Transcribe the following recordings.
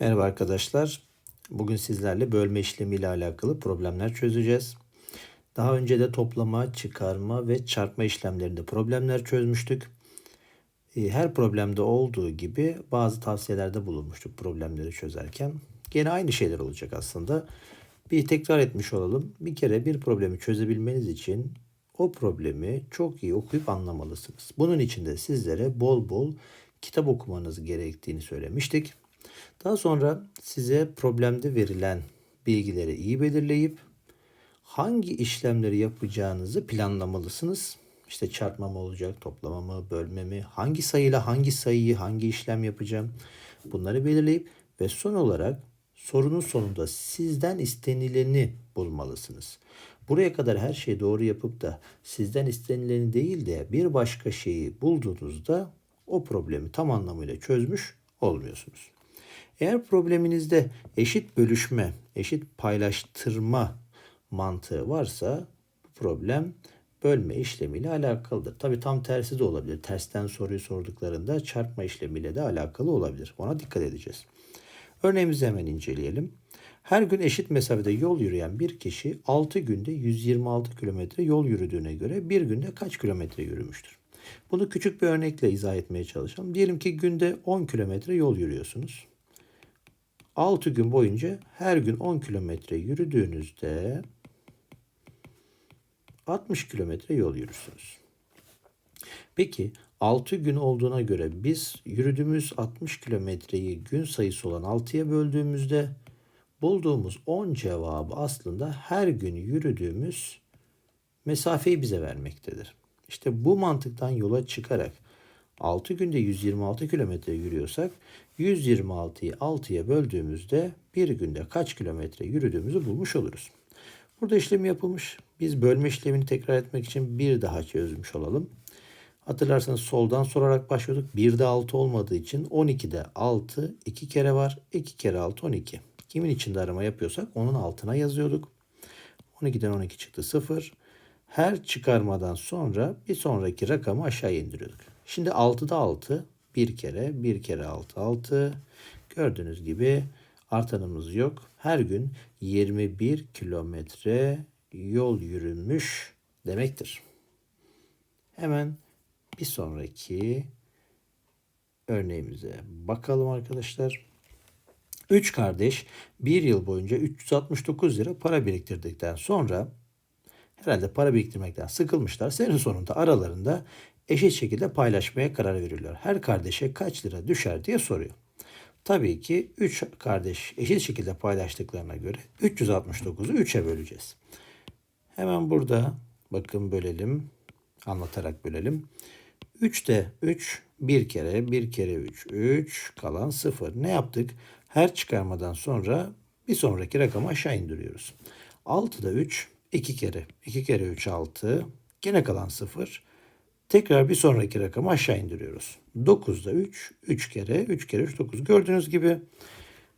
Merhaba arkadaşlar. Bugün sizlerle bölme işlemi ile alakalı problemler çözeceğiz. Daha önce de toplama, çıkarma ve çarpma işlemlerinde problemler çözmüştük. Ee, Her problemde olduğu gibi bazı tavsiyelerde bulunmuştuk problemleri çözerken. Gene aynı şeyler olacak aslında. Bir tekrar etmiş olalım. Bir kere bir problemi çözebilmeniz için o problemi çok iyi okuyup anlamalısınız. Bunun için de sizlere bol bol kitap okumanız gerektiğini söylemiştik. Daha sonra size problemde verilen bilgileri iyi belirleyip hangi işlemleri yapacağınızı planlamalısınız. İşte çarpma mı olacak, toplama mı, bölme mi, hangi sayıyla hangi sayıyı, hangi işlem yapacağım bunları belirleyip ve son olarak sorunun sonunda sizden istenileni bulmalısınız. Buraya kadar her şeyi doğru yapıp da sizden istenileni değil de bir başka şeyi bulduğunuzda o problemi tam anlamıyla çözmüş olmuyorsunuz. Eğer probleminizde eşit bölüşme, eşit paylaştırma mantığı varsa bu problem bölme işlemiyle alakalıdır. Tabi tam tersi de olabilir. Tersten soruyu sorduklarında çarpma işlemiyle de alakalı olabilir. Ona dikkat edeceğiz. Örneğimizi hemen inceleyelim. Her gün eşit mesafede yol yürüyen bir kişi 6 günde 126 kilometre yol yürüdüğüne göre bir günde kaç kilometre yürümüştür? Bunu küçük bir örnekle izah etmeye çalışalım. Diyelim ki günde 10 kilometre yol yürüyorsunuz. 6 gün boyunca her gün 10 kilometre yürüdüğünüzde 60 kilometre yol yürürsünüz. Peki 6 gün olduğuna göre biz yürüdüğümüz 60 kilometreyi gün sayısı olan 6'ya böldüğümüzde bulduğumuz 10 cevabı aslında her gün yürüdüğümüz mesafeyi bize vermektedir. İşte bu mantıktan yola çıkarak 6 günde 126 kilometre yürüyorsak 126'yı 6'ya böldüğümüzde bir günde kaç kilometre yürüdüğümüzü bulmuş oluruz. Burada işlem yapılmış. Biz bölme işlemini tekrar etmek için bir daha çözmüş olalım. Hatırlarsanız soldan sorarak başlıyorduk. 1'de 6 olmadığı için 12'de 6 2 kere var. 2 kere 6 12. Kimin içinde arama yapıyorsak onun altına yazıyorduk. 12'den 12 çıktı 0. Her çıkarmadan sonra bir sonraki rakamı aşağı indiriyorduk. Şimdi 6'da 6 bir kere bir kere 6 6. Gördüğünüz gibi artanımız yok. Her gün 21 kilometre yol yürünmüş demektir. Hemen bir sonraki örneğimize bakalım arkadaşlar. Üç kardeş bir yıl boyunca 369 lira para biriktirdikten sonra herhalde para biriktirmekten sıkılmışlar. Senin sonunda aralarında eşit şekilde paylaşmaya karar veriyorlar. Her kardeşe kaç lira düşer diye soruyor. Tabii ki 3 kardeş eşit şekilde paylaştıklarına göre 369'u 3'e böleceğiz. Hemen burada bakın bölelim. Anlatarak bölelim. 3'te 3 bir kere bir kere 3 3 kalan 0. Ne yaptık? Her çıkarmadan sonra bir sonraki rakamı aşağı indiriyoruz. 6'da 3 2 kere 2 kere 3 6 gene kalan 0. Tekrar bir sonraki rakamı aşağı indiriyoruz. 9'da 3, 3 kere, 3 kere 3, 9. Gördüğünüz gibi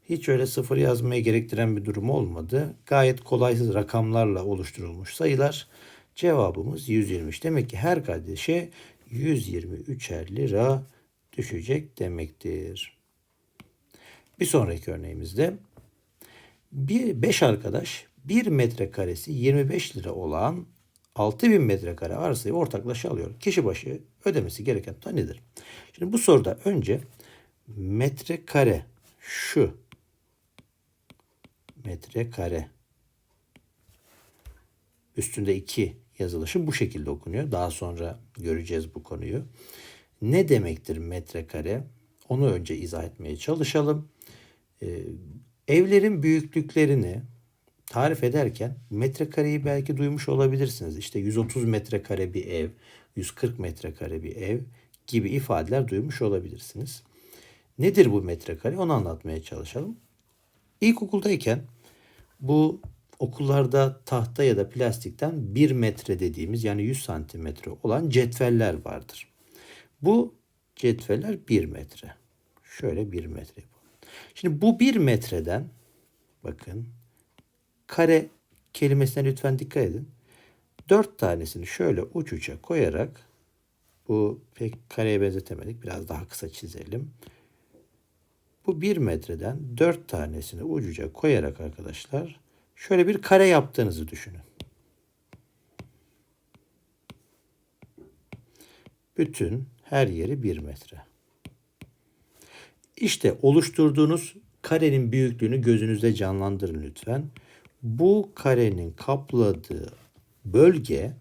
hiç öyle sıfır yazmaya gerektiren bir durum olmadı. Gayet kolaysız rakamlarla oluşturulmuş sayılar. Cevabımız 123. Demek ki her kardeşe 123'er lira düşecek demektir. Bir sonraki örneğimizde bir 5 arkadaş 1 metrekaresi 25 lira olan 6000 metrekare arsayı ortaklaşa alıyor. Kişi başı ödemesi gereken tutar nedir? Şimdi bu soruda önce metrekare şu metrekare üstünde 2 yazılışı bu şekilde okunuyor. Daha sonra göreceğiz bu konuyu. Ne demektir metrekare? Onu önce izah etmeye çalışalım. Ee, evlerin büyüklüklerini tarif ederken metrekareyi belki duymuş olabilirsiniz. İşte 130 metrekare bir ev, 140 metrekare bir ev gibi ifadeler duymuş olabilirsiniz. Nedir bu metrekare? Onu anlatmaya çalışalım. İlkokuldayken bu okullarda tahta ya da plastikten 1 metre dediğimiz yani 100 santimetre olan cetveller vardır. Bu cetveller 1 metre. Şöyle 1 metre. Şimdi bu 1 metreden bakın kare kelimesine lütfen dikkat edin. Dört tanesini şöyle uç uça koyarak bu pek kareye benzetemedik. Biraz daha kısa çizelim. Bu 1 metreden 4 tanesini ucuca koyarak arkadaşlar şöyle bir kare yaptığınızı düşünün. Bütün her yeri 1 metre. İşte oluşturduğunuz karenin büyüklüğünü gözünüzde canlandırın lütfen. Bu karenin kapladığı bölge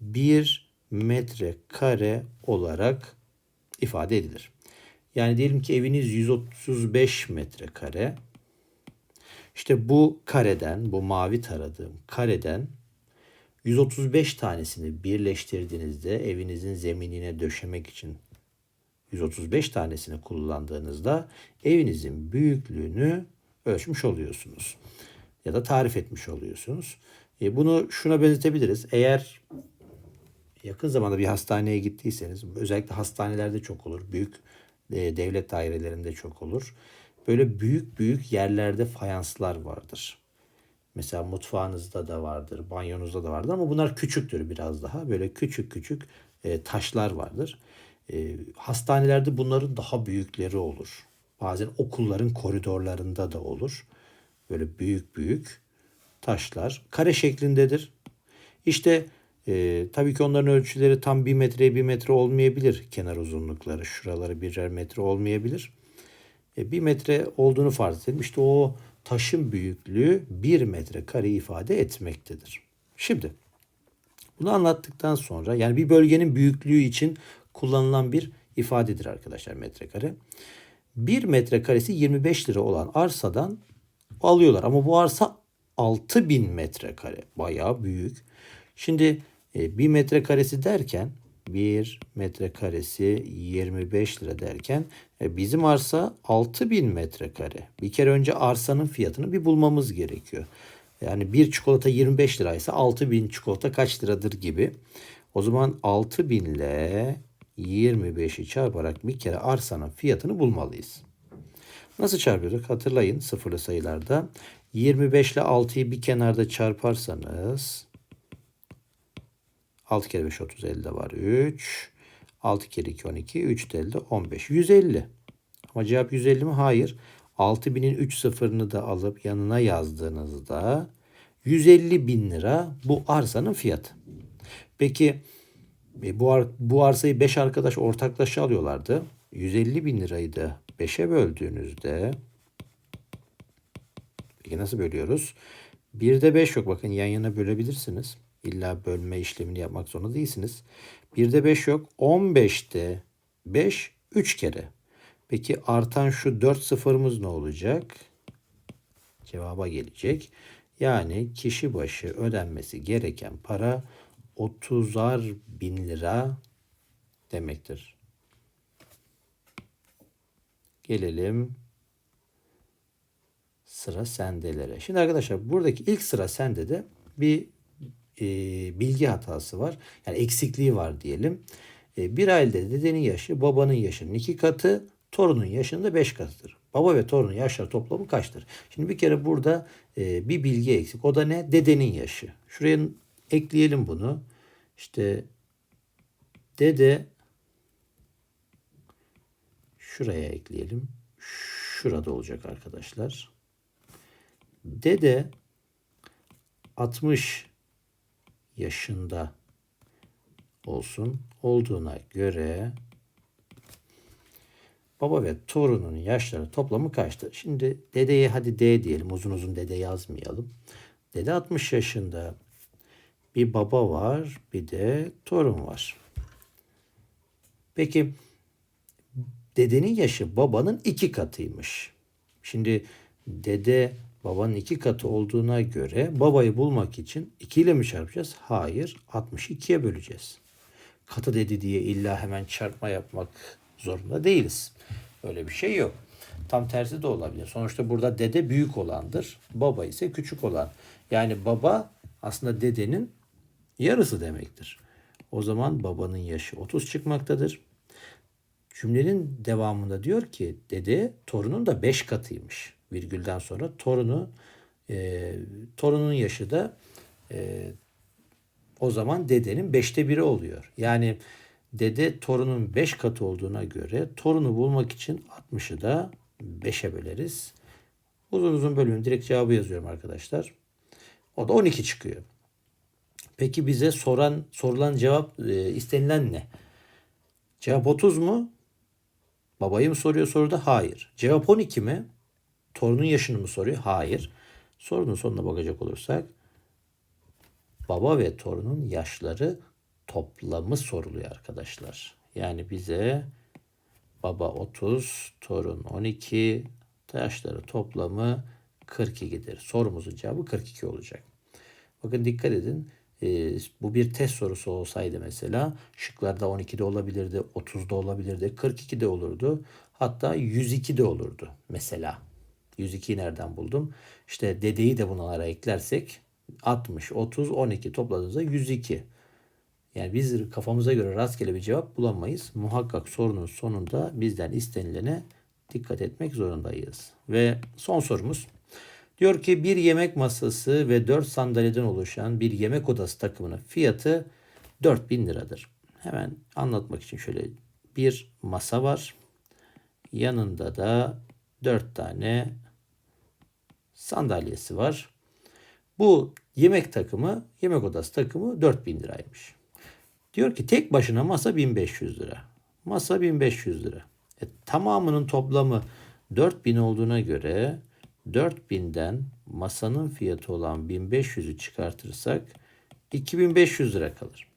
1 metre kare olarak ifade edilir. Yani diyelim ki eviniz 135 metrekare. İşte bu kareden, bu mavi taradığım kareden 135 tanesini birleştirdiğinizde evinizin zeminine döşemek için 135 tanesini kullandığınızda evinizin büyüklüğünü ölçmüş oluyorsunuz. Ya da tarif etmiş oluyorsunuz. E, bunu şuna benzetebiliriz. Eğer yakın zamanda bir hastaneye gittiyseniz, özellikle hastanelerde çok olur, büyük e, devlet dairelerinde çok olur. Böyle büyük büyük yerlerde fayanslar vardır. Mesela mutfağınızda da vardır, banyonuzda da vardır ama bunlar küçüktür biraz daha. Böyle küçük küçük e, taşlar vardır. E, hastanelerde bunların daha büyükleri olur. Bazen okulların koridorlarında da olur. Böyle büyük büyük taşlar kare şeklindedir. İşte e, tabii ki onların ölçüleri tam bir metreye bir metre olmayabilir. Kenar uzunlukları şuraları birer metre olmayabilir. E, bir metre olduğunu farz edelim. İşte o taşın büyüklüğü bir metre kare ifade etmektedir. Şimdi bunu anlattıktan sonra yani bir bölgenin büyüklüğü için kullanılan bir ifadedir arkadaşlar metrekare. Bir metrekaresi 25 lira olan arsadan alıyorlar ama bu arsa 6000 metrekare bayağı büyük. Şimdi e, bir metrekaresi derken bir metrekaresi 25 lira derken e, bizim arsa 6000 metrekare. Bir kere önce arsanın fiyatını bir bulmamız gerekiyor. Yani bir çikolata 25 liraysa 6000 çikolata kaç liradır gibi. O zaman 6000 ile 25'i çarparak bir kere arsanın fiyatını bulmalıyız. Nasıl çarpıyorduk? Hatırlayın sıfırlı sayılarda. 25 ile 6'yı bir kenarda çarparsanız 6 kere 5 30 elde var 3. 6 kere 2 12 3 de elde 15. 150. Ama cevap 150 mi? Hayır. 6000'in 3 sıfırını da alıp yanına yazdığınızda 150 bin lira bu arsanın fiyatı. Peki e, bu, ar bu arsayı 5 arkadaş ortaklaşa alıyorlardı. 150 bin lirayı da 5'e böldüğünüzde peki nasıl bölüyoruz? 1'de 5 yok. Bakın yan yana bölebilirsiniz. İlla bölme işlemini yapmak zorunda değilsiniz. 1'de 5 yok. 15'te 5 3 kere. Peki artan şu 4 sıfırımız ne olacak? Cevaba gelecek. Yani kişi başı ödenmesi gereken para 30'ar bin lira demektir. Gelelim sıra sendelere. Şimdi arkadaşlar buradaki ilk sıra sende de bir e, bilgi hatası var. Yani eksikliği var diyelim. E, bir ailede dedenin yaşı babanın yaşının iki katı, torunun yaşının da beş katıdır. Baba ve torunun yaşları toplamı kaçtır? Şimdi bir kere burada e, bir bilgi eksik. O da ne? Dedenin yaşı. Şuraya ekleyelim bunu. İşte dede şuraya ekleyelim. Şurada olacak arkadaşlar. Dede 60 yaşında olsun olduğuna göre baba ve torunun yaşları toplamı kaçtır? Şimdi dedeye hadi D diyelim. Uzun uzun dede yazmayalım. Dede 60 yaşında. Bir baba var, bir de torun var. Peki dedenin yaşı babanın iki katıymış. Şimdi dede babanın iki katı olduğuna göre babayı bulmak için 2 ile mi çarpacağız? Hayır 62'ye böleceğiz. Katı dedi diye illa hemen çarpma yapmak zorunda değiliz. Öyle bir şey yok. Tam tersi de olabilir. Sonuçta burada dede büyük olandır. Baba ise küçük olan. Yani baba aslında dedenin yarısı demektir. O zaman babanın yaşı 30 çıkmaktadır. Cümlenin devamında diyor ki dede torunun da 5 katıymış virgülden sonra torunu e, torunun yaşı da e, o zaman dedenin beşte biri oluyor. Yani dede torunun beş katı olduğuna göre torunu bulmak için 60'ı da 5'e böleriz. Uzun uzun bölümün direkt cevabı yazıyorum arkadaşlar. O da 12 çıkıyor. Peki bize soran sorulan cevap e, istenilen ne? Cevap 30 mu? Babayı mı soruyor soruda? Hayır. Cevap 12 mi? Torunun yaşını mı soruyor? Hayır. Sorunun sonuna bakacak olursak baba ve torunun yaşları toplamı soruluyor arkadaşlar. Yani bize baba 30, torun 12, yaşları toplamı 42'dir. Sorumuzun cevabı 42 olacak. Bakın dikkat edin. Ee, bu bir test sorusu olsaydı mesela şıklarda 12'de olabilirdi, 30'da olabilirdi, 42'de olurdu. Hatta 102'de olurdu mesela. 102'yi nereden buldum? İşte dedeyi de bunlara eklersek 60, 30, 12 topladığımızda 102. Yani biz kafamıza göre rastgele bir cevap bulamayız. Muhakkak sorunun sonunda bizden istenilene dikkat etmek zorundayız. Ve son sorumuz. Diyor ki bir yemek masası ve 4 sandalyeden oluşan bir yemek odası takımının fiyatı 4000 liradır. Hemen anlatmak için şöyle bir masa var. Yanında da 4 tane sandalyesi var. Bu yemek takımı, yemek odası takımı 4000 liraymış. Diyor ki tek başına masa 1500 lira. Masa 1500 lira. E, tamamının toplamı 4000 olduğuna göre 4000'den masanın fiyatı olan 1500'ü çıkartırsak 2500 lira kalır.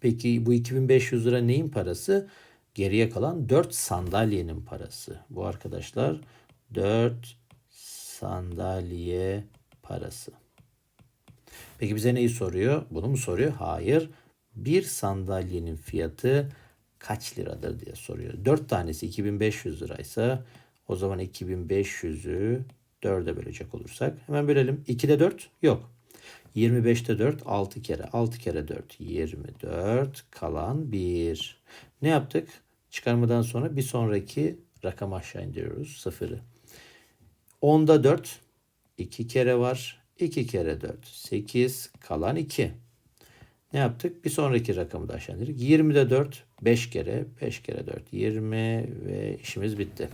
Peki bu 2500 lira neyin parası? Geriye kalan 4 sandalyenin parası. Bu arkadaşlar 4 sandalye parası. Peki bize neyi soruyor? Bunu mu soruyor? Hayır. Bir sandalyenin fiyatı kaç liradır diye soruyor. 4 tanesi 2500 liraysa o zaman 2500'ü 4'e bölecek olursak hemen bölelim. 2'de 4 yok. 25'te 4 6 kere 6 kere 4 24 kalan 1. Ne yaptık? Çıkarmadan sonra bir sonraki rakam aşağı indiriyoruz sıfırı. 10'da 4 2 kere var. 2 kere 4 8 kalan 2. Ne yaptık? Bir sonraki rakamı da aşağı indirdik. 20'de 4 5 kere 5 kere 4 20 ve işimiz bitti.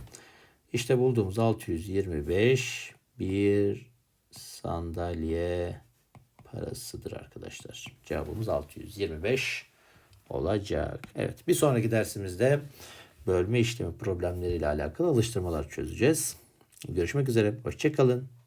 İşte bulduğumuz 625 bir sandalye parasıdır arkadaşlar. Cevabımız 625 olacak. Evet bir sonraki dersimizde bölme işlemi problemleriyle alakalı alıştırmalar çözeceğiz. Görüşmek üzere. Hoşçakalın.